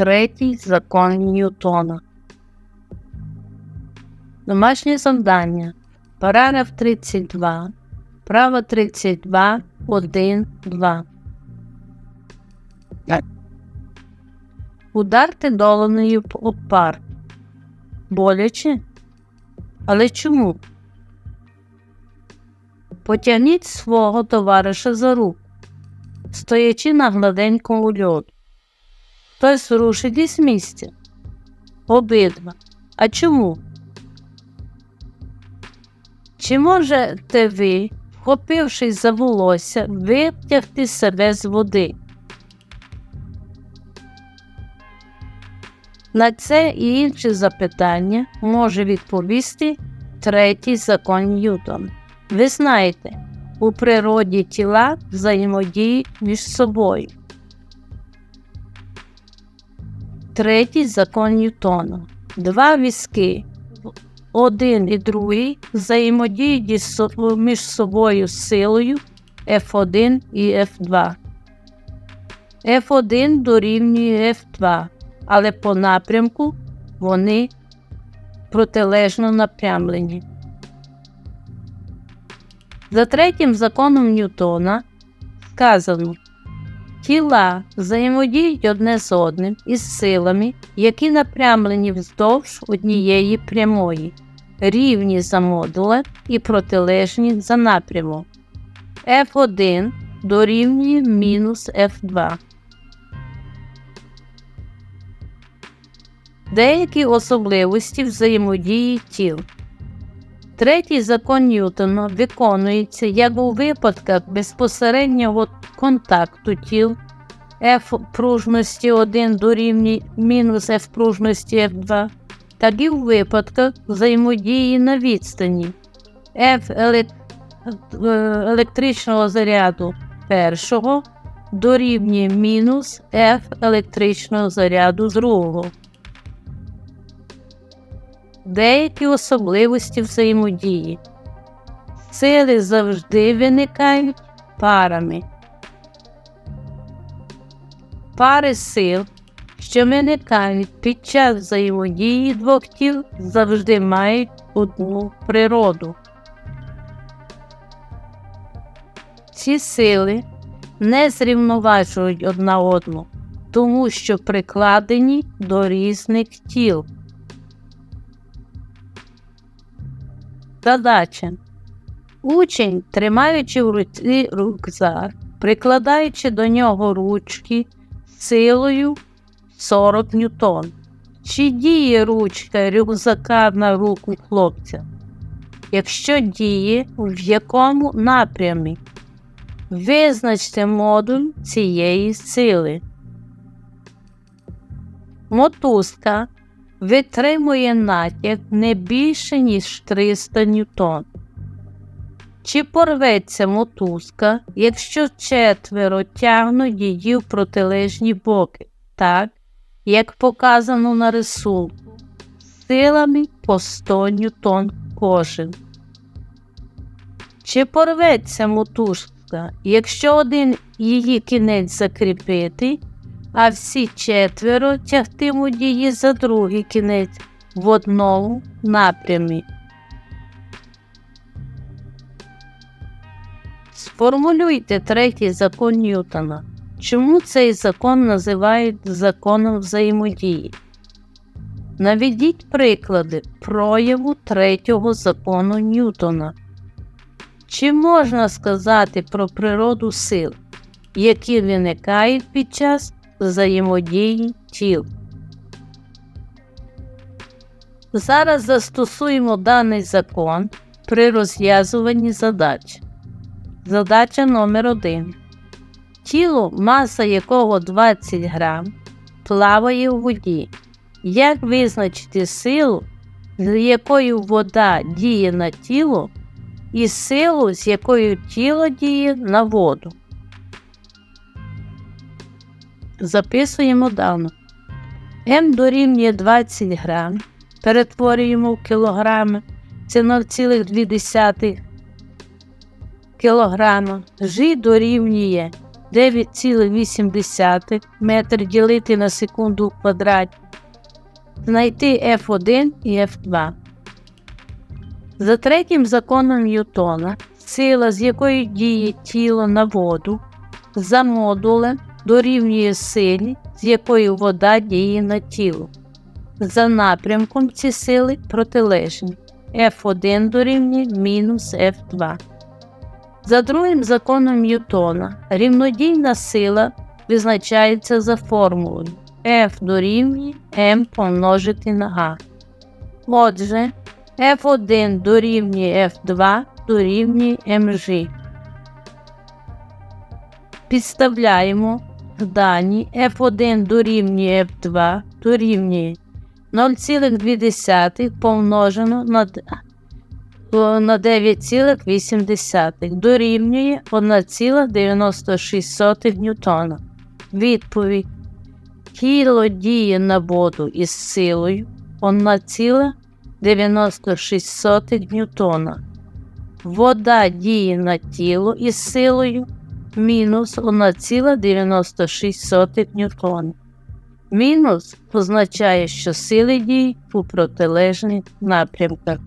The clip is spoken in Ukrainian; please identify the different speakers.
Speaker 1: Третій закон Ньютона. Домашнє завдання. Параграф 32. Право 32, 1, 2. Ударте долонею об пар. Боляче? Але чому? Потягніть свого товариша за руку, стоячи на гладенькому льоду. Хтось рушить із місця. Обидва. А чому? Чи можете ви, вхопившись за волосся, витягти себе з води? На це і інші запитання може відповісти третій закон Ньютона. Ви знаєте, у природі тіла взаємодіють між собою. Третій закон Ньютона. Два візки, один і другий, взаємодіють між собою силою F1 і F2. F1 дорівнює F2, але по напрямку вони протилежно напрямлені. За третім законом Ньютона сказано, тіла взаємодіють одне з одним із силами, які напрямлені вздовж однієї прямої, рівні за модулем і протилежні за напрямом. F1 дорівнює мінус F2. Деякі особливості взаємодії тіл. Третій закон Ньютона виконується як у випадках безпосереднього контакту тіл F пружності 1 дорівнює мінус F пружності F2, так і у випадках взаємодії на відстані F е, електричного заряду першого дорівнює мінус F електричного заряду другого. Деякі особливості взаємодії. Сили завжди виникають парами. Пари сил, що виникають під час взаємодії двох тіл, завжди мають одну природу. Ці сили не зрівноважують одна одну, тому що прикладені до різних тіл. Задача. Учень, тримаючи в руці рюкзак, прикладаючи до нього ручки силою 40 ньютон. Чи діє ручка рюкзака на руку хлопця? Якщо діє, в якому напрямі? Визначте модуль цієї сили. Мотузка витримує натяг не більше, ніж 300 ньютон. Чи порветься мотузка, якщо четверо тягнуть її в протилежні боки, так, як показано на рисунку, силами по 100 ньютон кожен? Чи порветься мотузка, якщо один її кінець закріпити, а всі четверо тягтимуть її за другий кінець в одному напрямі. Сформулюйте третій закон Ньютона. Чому цей закон називають законом взаємодії? Наведіть приклади прояву третього закону Ньютона. Чи можна сказати про природу сил, які виникають під час взаємодії тіл? Зараз застосуємо даний закон при розв'язуванні задач. Задача номер 1 Тіло, маса якого 20 грам, плаває у воді. Як визначити силу, з якою вода діє на тіло, і силу, з якою тіло діє на воду? Записуємо давно. М дорівнює 20 грам, перетворюємо в кілограми, це 0,2 кілограма. Ж дорівнює 9,8 метр ділити на секунду в квадраті. Знайти F1 і F2. За третім законом Ньютона, сила, з якою діє тіло на воду, за модулем дорівнює силі, з якою вода діє на тіло. За напрямком ці сили протилежні. F1 дорівнює мінус F2. За другим законом Ньютона рівнодійна сила визначається за формулою F дорівнює m помножити на А. Отже, F1 дорівнює F2 дорівнює mg. Підставляємо дані F1 дорівнює F2 дорівнює 0,2 помножено на на 9,8 дорівнює 1,96 ньютона. Відповідь. Тіло діє на воду із силою 1,96 ньютона. Вода діє на тіло із силою мінус 1,96 ньютона. Мінус означає, що сили дій у протилежних напрямках.